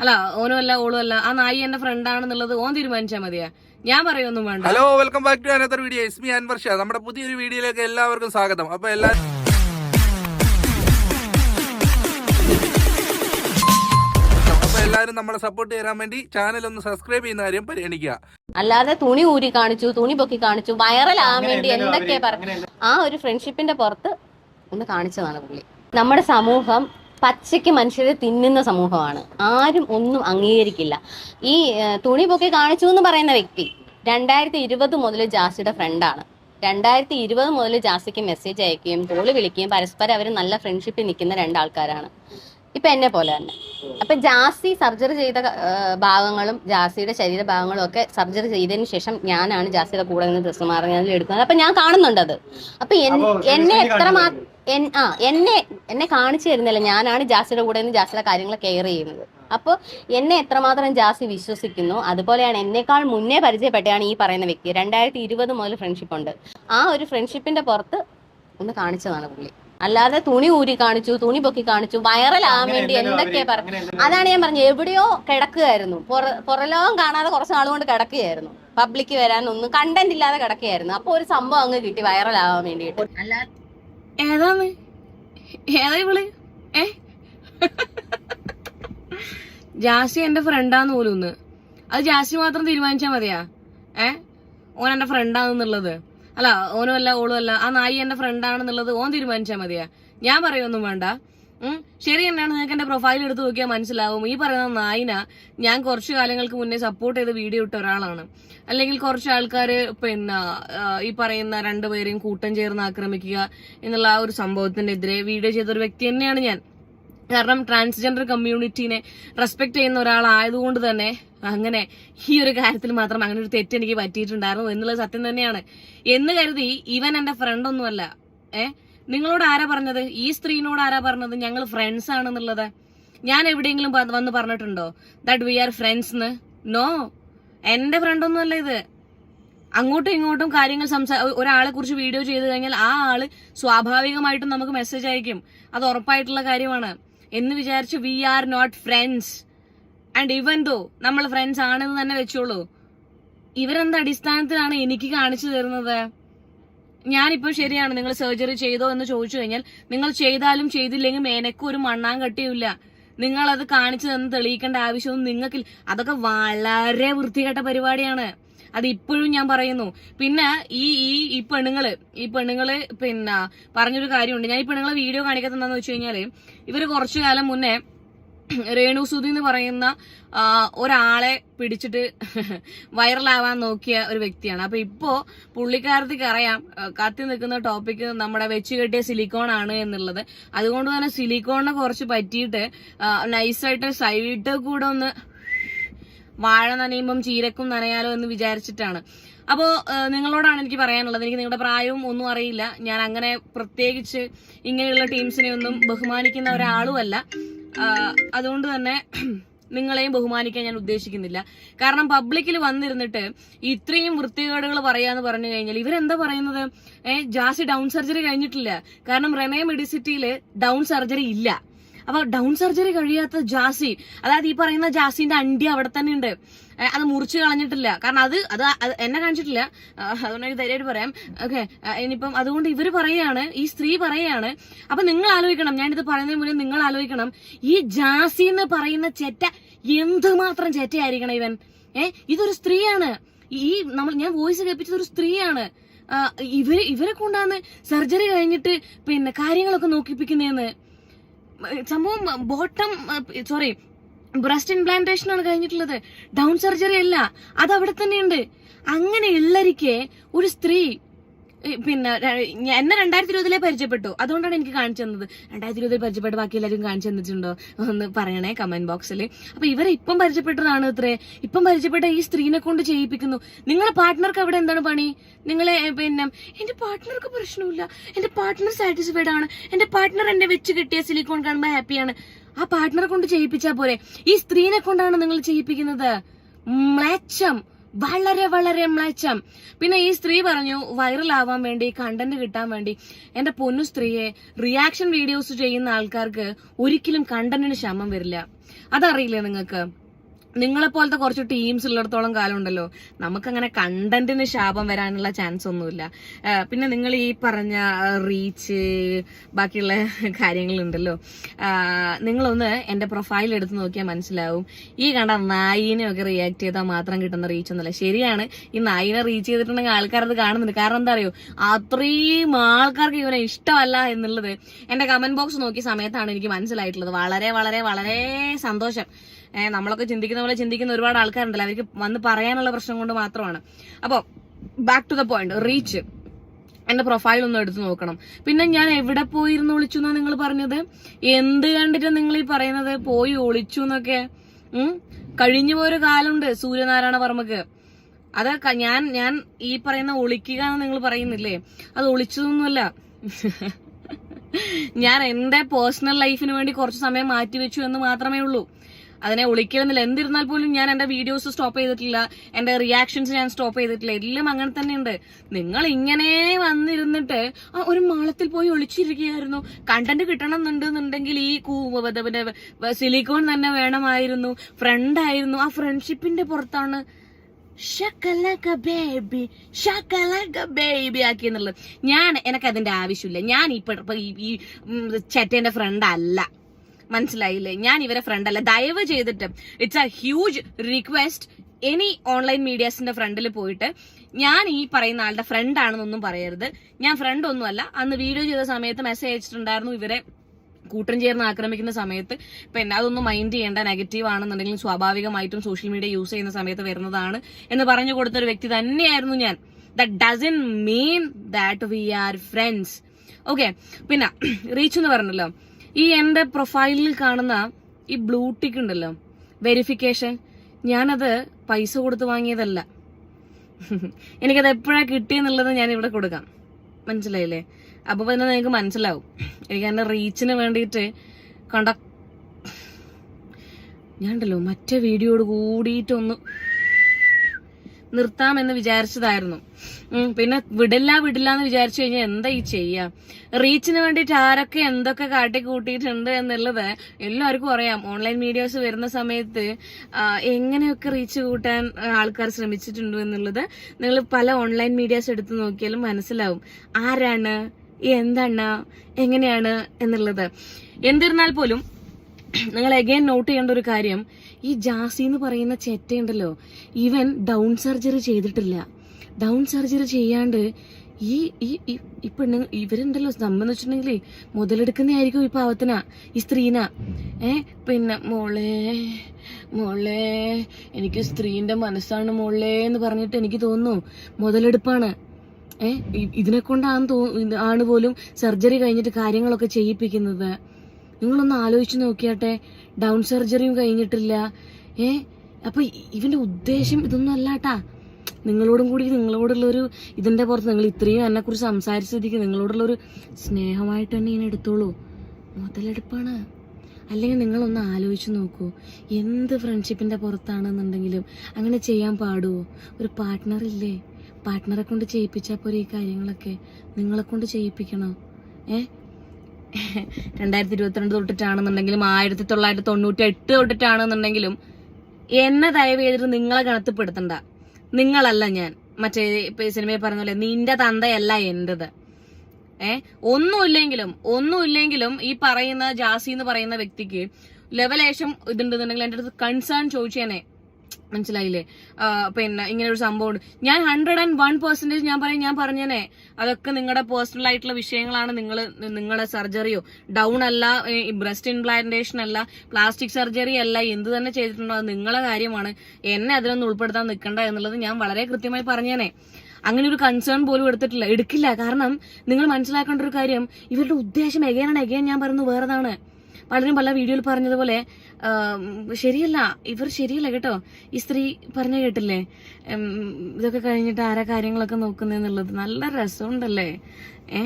അല്ല ഓനും അല്ല ഓളും അല്ല. ആ നായി എന്റെ ഫ്രണ്ട് ആണെന്നുള്ളത് ഓൻ തീരുമാനിച്ചാൽ മതിയാ. ഞാൻ പറയൊന്നും വേണ്ട. Hello welcome back to another video Esmi Anwar Shah നമ്മുടെ പുതിയൊരു വീഡിയോയിലേക്ക് എല്ലാവർക്കും സ്വാഗതം. അപ്പൊ എല്ലാ അപ്പൊ എല്ലാവരും നമ്മളെ സപ്പോർട്ട് ചെയ്യാൻ വേണ്ടി ചാനൽ ഒന്ന് സബ്സ്ക്രൈബ് ചെയ്യുന്ന കാര്യം പരിഗണിക്കുക. അല്ലാതെ തുണി ഊരി കാണിച്ചു തുണി പൊക്കി കാണിച്ചു വൈറലാകാൻ വേണ്ടി എന്തൊക്കെ പറഞ്ഞു ആ ഒരു ഫ്രണ്ട്ഷിപ്പിന്റെ പുറത്ത് ഒന്ന് കാണിച്ചതാണ് പുള്ളി. നമ്മുടെ സമൂഹം പച്ചയ്ക്ക് മനുഷ്യരെ തിന്നുന്ന സമൂഹമാണ്. ആരും ഒന്നും അംഗീകരിക്കില്ല. ഈ തുണി പൊക്കി കാണിച്ചു എന്ന് പറയുന്ന വ്യക്തി രണ്ടായിരത്തി ഇരുപത് മുതൽ ജാസിയുടെ ഫ്രണ്ടാണ്. രണ്ടായിരത്തി ഇരുപത് മുതൽ ജാസിക്ക് മെസ്സേജ് അയക്കുകയും കോൾ വിളിക്കുകയും പരസ്പരം അവർ നല്ല ഫ്രണ്ട്ഷിപ്പിൽ നിൽക്കുന്ന രണ്ടാൾക്കാരാണ്. ഇപ്പൊ എന്നെ പോലെ തന്നെ. അപ്പൊ ജാസി സർജറി ചെയ്ത ഭാഗങ്ങളും ജാസിയുടെ ശരീരഭാഗങ്ങളും ഒക്കെ സർജറി ചെയ്തതിന് ശേഷം ഞാനാണ് ജാസിയുടെ കൂടെ നിന്ന് ഡ്രസ്സ് മാറുന്നതിൽ എടുക്കുന്നത്. അപ്പൊ ഞാൻ കാണുന്നുണ്ട് അത്. അപ്പൊ എന്നെ എത്ര ആ എന്നെ എന്നെ കാണിച്ചു തരുന്നില്ല. ഞാനാണ് ജാസിയുടെ കൂടെ നിന്ന് ജാസിയുടെ കാര്യങ്ങൾ കെയർ ചെയ്യുന്നത്. അപ്പോൾ എന്നെ എത്രമാത്രം ജാസി വിശ്വസിക്കുന്നു അതുപോലെയാണ് എന്നേക്കാൾ മുന്നേ പരിചയപ്പെട്ടതാണ് ഈ പറയുന്ന വ്യക്തി. രണ്ടായിരത്തി ഇരുപത് മുതൽ ഫ്രണ്ട്ഷിപ്പ് ഉണ്ട്. ആ ഒരു ഫ്രണ്ട്ഷിപ്പിന്റെ പുറത്ത് ഒന്ന് കാണിച്ചതാണ് പുള്ളി. അല്ലാതെ തുണി ഊരി കാണിച്ചു തുണി പൊക്കി കാണിച്ചു വൈറലാകാൻ വേണ്ടി എന്തൊക്കെ പറഞ്ഞു അതാണ് ഞാൻ പറഞ്ഞത്. എവിടെയോ കിടക്കുകയായിരുന്നു. പുറ- പുറലോകം കാണാതെ കുറച്ച് നാൾ കൊണ്ട് കിടക്കുകയായിരുന്നു. പബ്ലിക്ക് വരാനൊന്നും കണ്ടന്റ് ഇല്ലാതെ കിടക്കുകയായിരുന്നു. അപ്പൊ ഒരു സംഭവം അങ്ങ് കിട്ടി വൈറലാകാൻ വേണ്ടിയിട്ട്. അല്ലാതെ ഏതാന്ന് ഏതാ ഇവൾ? ഏ? ജാസി എന്റെ ഫ്രണ്ടാന്ന് പോലും ഒന്ന് അത് ജാസി മാത്രം തീരുമാനിച്ചാ മതിയാ? ഏ? ഓൻ എന്റെ ഫ്രണ്ടാണെന്നുള്ളത് അല്ല ഓനും അല്ല ഓളും അല്ല. ആ നായി എന്റെ ഫ്രണ്ടാണെന്നുള്ളത് ഓൻ തീരുമാനിച്ചാൽ മതിയാ. ഞാൻ പറയൊന്നും വേണ്ട. ശരി തന്നെയാണ്. നിങ്ങൾക്ക് എന്റെ പ്രൊഫൈൽ എടുത്ത് നോക്കിയാൽ മനസ്സിലാവും. ഈ പറയുന്ന നായിന ഞാൻ കുറച്ചു കാലങ്ങൾക്ക് മുന്നേ സപ്പോർട്ട് ചെയ്ത് വീഡിയോ ഇട്ട ഒരാളാണ്. അല്ലെങ്കിൽ കുറച്ച് ആൾക്കാർ പിന്നെ ഈ പറയുന്ന രണ്ടുപേരെയും കൂട്ടം ചേർന്ന് ആക്രമിക്കുക എന്നുള്ള ആ ഒരു സംഭവത്തിനെതിരെ വീഡിയോ ചെയ്ത ഒരു വ്യക്തി തന്നെയാണ് ഞാൻ. കാരണം ട്രാൻസ്ജെൻഡർ കമ്മ്യൂണിറ്റീനെ റെസ്പെക്ട് ചെയ്യുന്ന ഒരാളായതുകൊണ്ട് തന്നെ അങ്ങനെ ഈ ഒരു കാര്യത്തിൽ മാത്രം അങ്ങനെ ഒരു തെറ്റ് എനിക്ക് പറ്റിയിട്ടുണ്ടായിരുന്നു എന്നുള്ളത് സത്യം തന്നെയാണ്. എന്ന് കരുതി ഇവൻ എന്റെ ഫ്രണ്ട് ഒന്നുമല്ല. ഏ? നിങ്ങളോട് ആരാ പറഞ്ഞത്? ഈ സ്ത്രീനോട് ആരാ പറഞ്ഞത്? ഞങ്ങൾ ഫ്രണ്ട്സ് ആണെന്നുള്ളത്. ഞാൻ എവിടെയെങ്കിലും വന്ന് പറഞ്ഞിട്ടുണ്ടോ? That we are friends no എന്റെ ഫ്രണ്ട് ഒന്നുമല്ല ഇത്. അങ്ങോട്ടും ഇങ്ങോട്ടും കാര്യങ്ങൾ സംസാ ഒരാളെ കുറിച്ച് വീഡിയോ ചെയ്ത് കഴിഞ്ഞാൽ ആ ആൾ സ്വാഭാവികമായിട്ടും നമുക്ക് മെസ്സേജ് അയക്കും. അത് ഉറപ്പായിട്ടുള്ള കാര്യമാണ്. എന്ന് വിചാരിച്ച് we are not friends and even though നമ്മൾ ഫ്രണ്ട്സ് ആണെന്ന് തന്നെ വെച്ചോളൂ. ഇവരെന്ത് അടിസ്ഥാനത്തിലാണ് എനിക്ക് കാണിച്ചു തരുന്നത്? ഞാനിപ്പോ ശരിയാണ് നിങ്ങൾ സർജറി ചെയ്തോ എന്ന് ചോദിച്ചു കഴിഞ്ഞാൽ നിങ്ങൾ ചെയ്താലും ചെയ്തില്ലെങ്കിൽ എനക്കും ഒരു മണ്ണാൻ കട്ടിയുമില്ല. നിങ്ങൾ അത് കാണിച്ചു തന്ന് തെളിയിക്കേണ്ട ആവശ്യമൊന്നും നിങ്ങൾക്കില്ല അതൊക്കെ വളരെ വൃത്തികെട്ട പരിപാടിയാണ്. അത് ഇപ്പോഴും ഞാൻ പറയുന്നു. പിന്നെ ഈ ഈ ഈ പെണ്ണുങ്ങൾ ഈ പെണ്ണുങ്ങൾ പിന്നെ പറഞ്ഞൊരു കാര്യമുണ്ട്. ഞാൻ ഈ പെണ്ണുങ്ങളെ വീഡിയോ കാണിക്കത്തെന്താന്ന് വെച്ച് കഴിഞ്ഞാൽ ഇവർ കുറച്ചു കാലം മുന്നേ രേണു സുധി എന്ന് പറയുന്ന ഒരാളെ പിടിച്ചിട്ട് വൈറലാവാൻ നോക്കിയ ഒരു വ്യക്തിയാണ്. അപ്പൊ ഇപ്പോ പുള്ളിക്കാരത്തിക്ക് അറിയാം കത്തി നിൽക്കുന്ന ടോപ്പിക് നമ്മുടെ വെച്ച് കെട്ടിയ സിലിക്കോൺ ആണ് എന്നുള്ളത്. അതുകൊണ്ട് തന്നെ സിലിക്കോണിനെ കുറച്ച് പറ്റിയിട്ട് നൈസായിട്ട് സൈഡ് കൂടെ ഒന്ന് വാഴ നനയുമ്പം ചീരക്കും നനയാലോ എന്ന് വിചാരിച്ചിട്ടാണ്. അപ്പോ നിങ്ങളോടാണ് എനിക്ക് പറയാനുള്ളത്. എനിക്ക് നിങ്ങളുടെ പ്രായവും ഒന്നും അറിയില്ല. ഞാൻ അങ്ങനെ പ്രത്യേകിച്ച് ഇങ്ങനെയുള്ള ടീംസിനെ ഒന്നും ബഹുമാനിക്കുന്ന ഒരാളുമല്ല. അതുകൊണ്ട് തന്നെ നിങ്ങളെയും ബഹുമാനിക്കാൻ ഞാൻ ഉദ്ദേശിക്കുന്നില്ല. കാരണം പബ്ലിക്കിൽ വന്നിരുന്നിട്ട് ഇത്രയും വൃത്തികേടുകൾ പറയാന്ന് പറഞ്ഞു കഴിഞ്ഞാൽ ഇവരെന്താ പറയുന്നത്? ഏഹ് ജാസി ഡൗൺ സർജറി കഴിഞ്ഞിട്ടില്ല. കാരണം റെനേ മെഡിസിറ്റിയിൽ ഡൗൺ സർജറി ഇല്ല. അപ്പൊ ഡൗൺ സർജറി കഴിയാത്ത ജാസി അതായത് ഈ പറയുന്ന ജാസിന്റെ അണ്ടി അവിടെ തന്നെ ഉണ്ട്. അത് മുറിച്ച് കളഞ്ഞിട്ടില്ല. കാരണം അത് അത് എന്നെ കാണിച്ചിട്ടില്ല. അതുകൊണ്ട് എനിക്ക് ധൈര്യമായിട്ട് പറയാം. ഓക്കെ ഇനിയിപ്പം അതുകൊണ്ട് ഇവർ പറയാണ് ഈ സ്ത്രീ പറയാണ് അപ്പൊ നിങ്ങൾ ആലോചിക്കണം ഞാനിത് പറയുന്നതിന് മുന്നേ നിങ്ങൾ ആലോചിക്കണം. ഈ ജാസി എന്ന് പറയുന്ന ചെറ്റ എന്തുമാത്രം ചെറ്റയായിരിക്കണം ഇവൻ? ഏ ഇതൊരു സ്ത്രീയാണ്. ഈ നമ്മൾ ഞാൻ വോയിസ് കേൾപ്പിച്ചത് ഒരു സ്ത്രീയാണ്. ഇവർ ഇവരെ കൊണ്ടാണ് സർജറി കഴിഞ്ഞിട്ട് പിന്നെ കാര്യങ്ങളൊക്കെ നോക്കിപ്പിക്കുന്നതെന്ന്. സംഭവം ബോട്ടം സോറി ബ്രസ്റ്റ് ഇംപ്ലാന്റേഷൻ ആണ് കഴിഞ്ഞിട്ടുള്ളത്. ഡൗൺ സർജറി അല്ല അത് അവിടെ തന്നെയുണ്ട്. അങ്ങനെ ഉള്ളരിക്കെ ഒരു സ്ത്രീ പിന്നെ എന്നെ രണ്ടായിരത്തി ഇരുപതിലെ പരിചയപ്പെട്ടു. അതുകൊണ്ടാണ് എനിക്ക് കാണിച്ചു തന്നത്. രണ്ടായിരത്തി ഇരുപതിൽ പരിചയപ്പെട്ട് ബാക്കി എല്ലാവരും കാണിച്ചു തന്നിട്ടുണ്ടോ ഒന്ന് പറയണേ കമന്റ് ബോക്സിൽ അപ്പൊ ഇവരെ ഇപ്പം പരിചയപ്പെട്ടതാണ് ഇത്രേ. ഇപ്പം പരിചയപ്പെട്ട ഈ സ്ത്രീനെ കൊണ്ട് ചെയ്യിപ്പിക്കുന്നു. നിങ്ങളെ പാർട്ട്ണർക്ക് അവിടെ എന്താണ് പണി? നിങ്ങളെ പിന്നെ എന്റെ പാർട്ട്ണർക്ക് പ്രശ്നമില്ല. എന്റെ പാർട്ട്ണർ സാറ്റിസ്ഫൈഡ് ആണ്. എന്റെ പാർട്ട്ണർ എന്നെ വെച്ച് കിട്ടിയ സിലിക്കോൺ കാണുമ്പോൾ ഹാപ്പിയാണ് ആ പാർട്ട്ണറെ കൊണ്ട് ചെയ്യിപ്പിച്ചാ പോരെ. ഈ സ്ത്രീനെ കൊണ്ടാണ് നിങ്ങൾ ചെയ്യിപ്പിക്കുന്നത്. മ്ലേച്ഛം. വളരെ വളരെ മ്ലച്ചം പിന്നെ ഈ സ്ത്രീ പറഞ്ഞു വൈറൽ ആവാൻ വേണ്ടി കണ്ടന്റ് കിട്ടാൻ വേണ്ടി. എന്റെ പൊന്നു സ്ത്രീയെ റിയാക്ഷൻ വീഡിയോസ് ചെയ്യുന്ന ആൾക്കാർക്ക് ഒരിക്കലും കണ്ടന്റിന് ക്ഷമം വരില്ല. അതറിയില്ലേ നിങ്ങൾക്ക്? നിങ്ങളെ പോലത്തെ കുറച്ച് ടീംസ് ഉള്ളിടത്തോളം കാലം ഉണ്ടല്ലോ. നമുക്കങ്ങനെ കണ്ടന്റിന് ശാപം വരാനുള്ള ചാൻസ് ഒന്നുമില്ല. പിന്നെ നിങ്ങൾ ഈ പറഞ്ഞ റീച്ച് ബാക്കിയുള്ള കാര്യങ്ങളുണ്ടല്ലോ. നിങ്ങളൊന്ന് എന്റെ പ്രൊഫൈൽ എടുത്ത് നോക്കിയാൽ മനസ്സിലാവും. ഈ കണ്ട നായിനെ ഒക്കെ റിയാക്ട് ചെയ്താൽ മാത്രം കിട്ടുന്ന റീച്ച് ഒന്നുമല്ല. ശരിയാണ് ഈ നായിനെ റീച്ച് ചെയ്തിട്ടുണ്ടെങ്കിൽ ആൾക്കാരത് കാണുന്നുണ്ട്. കാരണം എന്താ അറിയോ? അത്രയും ആൾക്കാർക്ക് ഇവനെ ഇഷ്ടമല്ല എന്നുള്ളത് എന്റെ കമന്റ് ബോക്സ് നോക്കിയ സമയത്താണ് എനിക്ക് മനസ്സിലായിട്ടുള്ളത്. വളരെ വളരെ വളരെ സന്തോഷം. നമ്മളൊക്കെ ചിന്തിക്കുന്ന പോലെ ചിന്തിക്കുന്ന ഒരുപാട് ആൾക്കാരുണ്ടല്ലോ. അവർക്ക് വന്ന് പറയാനുള്ള പ്രശ്നം കൊണ്ട് മാത്രമാണ്. അപ്പോൾ back to the point reach എന്റെ പ്രൊഫൈൽ ഒന്ന് എടുത്തു നോക്കണം. പിന്നെ ഞാൻ എവിടെ പോയിരുന്നു ഒളിച്ചു എന്നാ നിങ്ങൾ പറഞ്ഞത്? എന്ത് കണ്ടിട്ട് നിങ്ങൾ ഈ പറയുന്നത്? പോയി ഒളിച്ചു എന്നൊക്കെ. കഴിഞ്ഞു പോയൊരു കാലമുണ്ട് സൂര്യനാരായണ വർമ്മക്ക്. അത് ഞാൻ ഞാൻ ഈ പറയുന്ന ഒളിക്കുക എന്ന് നിങ്ങൾ പറയുന്നില്ലേ? അത് ഒളിച്ചതൊന്നുമല്ല. ഞാൻ എന്റെ പേഴ്സണൽ ലൈഫിന് വേണ്ടി കുറച്ച് സമയം മാറ്റിവെച്ചു എന്ന് മാത്രമേ ഉള്ളൂ. അതിനെ ഒളിക്കണമെന്നില്ല. എന്തിരുന്നാൽ പോലും ഞാൻ എന്റെ വീഡിയോസ് സ്റ്റോപ്പ് ചെയ്തിട്ടില്ല. എന്റെ റിയാക്ഷൻസ് ഞാൻ സ്റ്റോപ്പ് ചെയ്തിട്ടില്ല. എല്ലാം അങ്ങനെ തന്നെ ഉണ്ട് നിങ്ങൾ ഇങ്ങനെ വന്നിരുന്നിട്ട് ഒരു മാളത്തിൽ പോയി ഒളിച്ചിരിക്കുകയായിരുന്നു. കണ്ടന്റ് കിട്ടണം എന്നുണ്ടെന്നുണ്ടെങ്കിൽ ഈ പിന്നെ സിലിക്കോൺ തന്നെ വേണമായിരുന്നു. ഫ്രണ്ട് ആയിരുന്നു. ആ ഫ്രണ്ട്ഷിപ്പിന്റെ പുറത്താണ് ഷക്കലക ബേബി ഷക്കലക ബേബി ആക്കി എന്നുള്ളത് ഞാൻ എനിക്ക് അതിന്റെ ആവശ്യമില്ല. ഞാൻ ഇപ്പൊ ഈ ചേട്ടന്റെ ഫ്രണ്ട് അല്ല. മനസ്സിലായില്ലേ? ഞാൻ ഇവരെ ഫ്രണ്ട് അല്ല. ദയവ് ചെയ്തിട്ട് it's a huge request any online മീഡിയാസിന്റെ ഫ്രണ്ടിൽ പോയിട്ട് ഞാൻ ഈ പറയുന്ന ആളുടെ ഫ്രണ്ട് ആണെന്നൊന്നും പറയരുത്. ഞാൻ ഫ്രണ്ട് ഒന്നുമല്ല. അന്ന് വീഡിയോ ചെയ്ത സമയത്ത് മെസ്സേജ് അയച്ചിട്ടുണ്ടായിരുന്നു ഇവരെ കൂട്ടം ചേർന്ന് ആക്രമിക്കുന്ന സമയത്ത്. പിന്നെ അതൊന്നും മൈൻഡ് ചെയ്യേണ്ട നെഗറ്റീവ് ആണെന്നുണ്ടെങ്കിലും സ്വാഭാവികമായിട്ടും സോഷ്യൽ മീഡിയ യൂസ് ചെയ്യുന്ന സമയത്ത് വരുന്നതാണ് എന്ന് പറഞ്ഞു കൊടുത്ത ഒരു വ്യക്തി തന്നെയായിരുന്നു ഞാൻ. That doesn't mean that we are friends okay പിന്നെ റീച്ച് എന്ന് പറഞ്ഞല്ലോ. ഈ എന്റെ പ്രൊഫൈലിൽ കാണുന്ന ഈ ബ്ലൂ ടിക്ക് ഉണ്ടല്ലോ. വെരിഫിക്കേഷൻ ഞാനത് പൈസ കൊടുത്ത് വാങ്ങിയതല്ല. എനിക്കത് എപ്പോഴാണ് കിട്ടിയെന്നുള്ളത് ഞാൻ ഇവിടെ കൊടുക്കാം. മനസ്സിലായില്ലേ? അപ്പോൾ പിന്നെ നിങ്ങൾക്ക് മനസ്സിലാവും. എനിക്ക് എന്റെ റീച്ചിന് വേണ്ടിയിട്ട് കണ്ട ഞാൻ ഉണ്ടല്ലോ മറ്റേ വീഡിയോയോട് കൂടിയിട്ടൊന്ന് നിർത്താമെന്ന് വിചാരിച്ചതായിരുന്നു. പിന്നെ വിടില്ല വിടില്ല എന്ന് വിചാരിച്ചു കഴിഞ്ഞാൽ എന്താ ഈ ചെയ്യാ? റീച്ചിന് വേണ്ടിയിട്ട് ആരൊക്കെ എന്തൊക്കെ കാട്ടി കൂട്ടിയിട്ടുണ്ട് എന്നുള്ളത് എല്ലാവർക്കും അറിയാം. ഓൺലൈൻ മീഡിയാസ് വരുന്ന സമയത്ത് എങ്ങനെയൊക്കെ റീച്ച് കൂട്ടാൻ ആൾക്കാർ ശ്രമിച്ചിട്ടുണ്ട് എന്നുള്ളത് നിങ്ങൾ പല ഓൺലൈൻ മീഡിയാസ് എടുത്ത് നോക്കിയാലും മനസ്സിലാവും. ആരാണ്? എന്താണ്? എങ്ങനെയാണ്? എന്നുള്ളത്. എന്നിരുന്നാൽ പോലും നിങ്ങൾ എഗെയിൻ നോട്ട് ചെയ്യേണ്ട ഒരു കാര്യം ഈ ജാസി എന്ന് പറയുന്ന ചെറ്റയുണ്ടല്ലോ ഇവൻ ഡൗൺ സർജറി ചെയ്തിട്ടില്ല. ഡൗൺ സർജറി ചെയ്യാണ്ട് ഈ ഈ ഈ പെണ്ണുങ്ങൾ ഇവരുണ്ടല്ലോ സംബന്ധം വെച്ചിട്ടുണ്ടെങ്കിൽ മുതലെടുക്കുന്നതായിരിക്കും ഈ പാവത്തിന ഈ സ്ത്രീന. ഏ പിന്നെ മോളെ മോളെ എനിക്ക് സ്ത്രീന്റെ മനസ്സാണ് മോളെ എന്ന് പറഞ്ഞിട്ട് എനിക്ക് തോന്നുന്നു മുതലെടുപ്പാണ്. ഏ ഇതിനെ കൊണ്ടാണ് തോ ആണ് പോലും സർജറി കഴിഞ്ഞിട്ട് കാര്യങ്ങളൊക്കെ ചെയ്യിപ്പിക്കുന്നത്. നിങ്ങളൊന്ന് ആലോചിച്ച് നോക്കിയാട്ടെ. ഡൗൺ സർജറിയും കഴിഞ്ഞിട്ടില്ല. ഏ? അപ്പൊ ഇവന്റെ ഉദ്ദേശം ഇതൊന്നും അല്ലാട്ടാ നിങ്ങളോടും കൂടി നിങ്ങളോടുള്ള ഒരു ഇതിന്റെ പുറത്ത് നിങ്ങൾ ഇത്രയും എന്നെ കുറിച്ച് സംസാരിച്ച സ്ഥിതിക്ക് നിങ്ങളോടുള്ള ഒരു സ്നേഹമായിട്ട് തന്നെ ഇങ്ങനെ എടുത്തോളൂ. മുതലെടുപ്പാണ്. അല്ലെങ്കിൽ നിങ്ങളൊന്ന് ആലോചിച്ച് നോക്കൂ. എന്ത് ഫ്രണ്ട്ഷിപ്പിന്റെ പുറത്താണെന്നുണ്ടെങ്കിലും അങ്ങനെ ചെയ്യാൻ പാടുമോ ഒരു പാർട്ട്ണർ ഇല്ലേ? പാർട്ട്ണറെ കൊണ്ട് ചെയ്യിപ്പിച്ചാൽ പോരെ ഈ കാര്യങ്ങളൊക്കെ? നിങ്ങളെ കൊണ്ട് ചെയ്യിപ്പിക്കണോ. ഏ? രണ്ടായിരത്തി ഇരുപത്തിരണ്ട് തൊട്ടിട്ടാണെന്നുണ്ടെങ്കിലും ആയിരത്തി തൊള്ളായിരത്തി തൊണ്ണൂറ്റി എട്ട് തൊട്ടിട്ടാണെന്നുണ്ടെങ്കിലും എന്നെ ദയവ് ചെയ്തിട്ട് നിങ്ങളെ കണത്തിപ്പെടുത്തണ്ട നിങ്ങളല്ല ഞാൻ. മറ്റേ സിനിമയിൽ പറഞ്ഞ പോലെ നിന്റെ തന്തയല്ല എന്റേത്. ഏ? ഒന്നുമില്ലെങ്കിലും ഒന്നുമില്ലെങ്കിലും ഈ പറയുന്ന ജാസി എന്ന് പറയുന്ന വ്യക്തിക്ക് ലെവലേഷം ഇതുണ്ടെന്നുണ്ടെങ്കിൽ എന്റെ അടുത്ത് കൺസേൺ ചോദിച്ചേനെ. മനസ്സിലായില്ലേ? പിന്നെ ഇങ്ങനെ ഒരു സംഭവം ഉണ്ട് ഞാൻ ഹൺഡ്രഡ് ആൻഡ് വൺ പെർസെന്റേജ് ഞാൻ പറയും ഞാൻ പറഞ്ഞനെ. അതൊക്കെ നിങ്ങളുടെ പേഴ്സണൽ ആയിട്ടുള്ള വിഷയങ്ങളാണ്. നിങ്ങൾ നിങ്ങളുടെ സർജറിയോ? ഡൗൺ അല്ല ബ്രസ്റ്റ് ഇംപ്ലാന്റേഷൻ അല്ല പ്ലാസ്റ്റിക് സർജറി അല്ല എന്ത് തന്നെ ചെയ്തിട്ടുണ്ടോ അത് നിങ്ങളെ കാര്യമാണ്. എന്നെ അതിലൊന്നും ഉൾപ്പെടുത്താൻ നിൽക്കണ്ട എന്നുള്ളത് ഞാൻ വളരെ കൃത്യമായി പറഞ്ഞേനെ. അങ്ങനെ ഒരു കൺസേൺ പോലും എടുത്തിട്ടില്ല. എടുക്കില്ല. കാരണം നിങ്ങൾ മനസ്സിലാക്കേണ്ട ഒരു കാര്യം ഇവരുടെ ഉദ്ദേശം എഗേനാണ് എഗേൻ ഞാൻ പറയുന്നത് വേറെതാണ്. പലരും പല വീഡിയോയിൽ പറഞ്ഞതുപോലെ ശരിയല്ല ഇവർ ശരിയല്ല കേട്ടോ. ഈ സ്ത്രീ പറഞ്ഞു കേട്ടില്ലേ? ഇതൊക്കെ കഴിഞ്ഞിട്ട് ആരാ കാര്യങ്ങളൊക്കെ നോക്കുന്നതെന്നുള്ളത് നല്ല രസമുണ്ടല്ലേ? ഏ?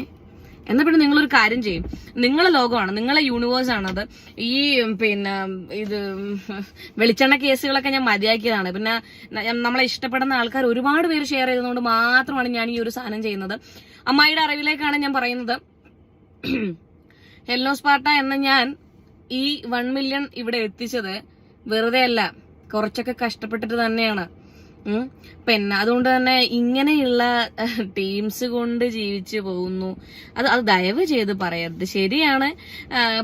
എന്നാ പിന്നെ നിങ്ങളൊരു കാര്യം ചെയ്യും. നിങ്ങളെ ലോകമാണ് നിങ്ങളെ യൂണിവേഴ്സ് ആണത്. ഈ പിന്നെ ഇത് വെളിച്ചെണ്ണ കേസുകളൊക്കെ ഞാൻ മതിയാക്കിയതാണ്. പിന്നെ നമ്മളെ ഇഷ്ടപ്പെടുന്ന ആൾക്കാർ ഒരുപാട് പേര് ഷെയർ ചെയ്തതുകൊണ്ട് മാത്രമാണ് ഞാൻ ഈ ഒരു സാധനം ചെയ്യുന്നത്. അമ്മായിയുടെ അറിവിലേക്കാണ് ഞാൻ പറയുന്നത്. ഹെല്ലോ സ്പാർട്ട എന്ന ഞാൻ ഈ വൺ മില്യൺ ഇവിടെ എത്തിച്ചത് വെറുതെ അല്ല കുറച്ചൊക്കെ കഷ്ടപ്പെട്ടിട്ട് തന്നെയാണ്. പിന്നെ അതുകൊണ്ട് തന്നെ ഇങ്ങനെയുള്ള ടീംസ് കൊണ്ട് ജീവിച്ചു പോകുന്നു. അത് അത് ദയവ് ചെയ്ത് പറയരുത്. ശരിയാണ്.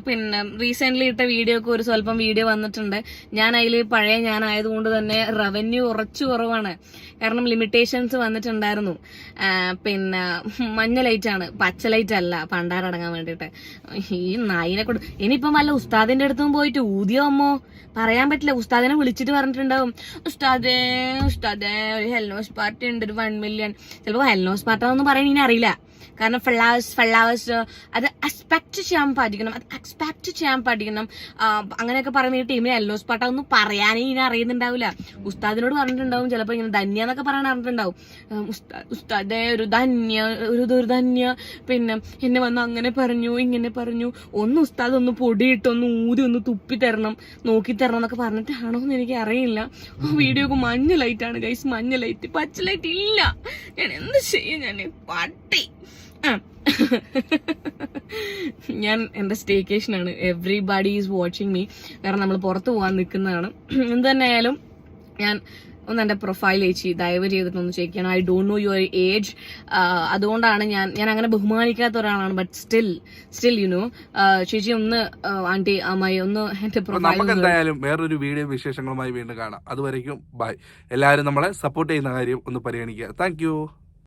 പിന്നെ റീസെന്റ് ഇട്ട വീഡിയോ ഒക്കെ ഒരു സ്വല്പം വീഡിയോ വന്നിട്ടുണ്ട്. ഞാൻ അതിൽ പഴയ ഞാനായതുകൊണ്ട് തന്നെ റവന്യൂ കുറച്ച് കുറവാണ്. കാരണം ലിമിറ്റേഷൻസ് വന്നിട്ടുണ്ടായിരുന്നു. പിന്നെ മഞ്ഞ ലൈറ്റ് ആണ്. പച്ച ലൈറ്റ് അല്ല പണ്ടാരടങ്ങാൻ വേണ്ടിയിട്ട്. ഈ നായിനെ കൊണ്ട് ഇനിയിപ്പം വല്ല ഉസ്താദിന്റെ അടുത്തും പോയിട്ട് ഊതിയോ അമ്മോ? പറയാൻ പറ്റില്ല. ഉസ്താദിനെ വിളിച്ചിട്ട് പറഞ്ഞിട്ടുണ്ടാവും. ഉസ്താദേ ഉസ്താദേ ഒരു ഹെൽനോസ് പാർട്ടി ഉണ്ട് ഒരു വൺ മില്യൺ ചിലപ്പോൾ ഹെൽനോസ് പാർട്ടി ഒന്നും പറയാൻ ഇനി അറിയില്ല. കാരണം ഫ്ലവേഴ്സ് ഫ്ലവേഴ്സ് അത് എക്സ്പെക്ട് ചെയ്യാൻ പഠിക്കണം അത് എക്സ്പെക്ട് ചെയ്യാൻ പഠിക്കണം അങ്ങനെയൊക്കെ പറയുന്ന ഈ ടീമിന് എല്ലോസ് പാട്ട ഒന്നും പറയാനേ ഇനി അറിയുന്നുണ്ടാവില്ല. ഉസ്താദിനോട് പറഞ്ഞിട്ടുണ്ടാവും ചിലപ്പോൾ ഇങ്ങനെ ധന്യ എന്നൊക്കെ പറയാൻ അറിഞ്ഞിട്ടുണ്ടാവും. ഉസ്താദ് ഉസ്താ- ഉസ്താദേ ഒരു ധന്യ ഒരു ഒരു ധന്യ. പിന്നെ എന്നെ വന്ന് അങ്ങനെ പറഞ്ഞു ഇങ്ങനെ പറഞ്ഞു. ഒന്ന് ഉസ്താദ് ഒന്ന് പൊടിയിട്ട് ഒന്ന് ഊതി ഒന്ന് തുപ്പി തരണം നോക്കി തരണം എന്നൊക്കെ പറഞ്ഞിട്ടാണോ എന്ന് എനിക്ക് അറിയില്ല. ആ വീഡിയോ മഞ്ഞ ലൈറ്റ് ആണ് ഗൈസ് മഞ്ഞ ലൈറ്റ് പച്ച ലൈറ്റ് ഇല്ല. ഞാൻ എന്ത് ചെയ്യും? ഞാൻ പട്ടി. ആ. ഞാൻ എന്റെ സ്റ്റേക്കേഷനാണ്. എവ്രിബഡി ഈസ് വാച്ചിങ് മീ കാരണം നമ്മൾ പുറത്ത് പോകാൻ നിൽക്കുന്നതാണ് എന്ത് തന്നെ ആയാലും ഞാൻ ഒന്ന് എന്റെ പ്രൊഫൈൽ ചേച്ചി ദയവ് ചെയ്തിട്ടൊന്ന് ചെക്ക് ചെയ്യണം I don't know your age അതുകൊണ്ടാണ് ഞാൻ ഞാൻ അങ്ങനെ ബഹുമാനിക്കാത്ത ഒരാളാണ് but still still you know ചേച്ചി ഒന്ന് ആന്റി അമ്മായി ഒന്ന് എന്റെ പ്രൊഫൈൽ എന്തായാലും വേറൊരു വീഡിയോ വിശേഷങ്ങളുമായി വീണ്ടും കാണാം. അതുവരേക്കും ബൈ എല്ലാവരും നമ്മളെ സപ്പോർട്ട് ചെയ്യുന്ന കാര്യം ഒന്ന് പരിഗണിക്കുക. താങ്ക്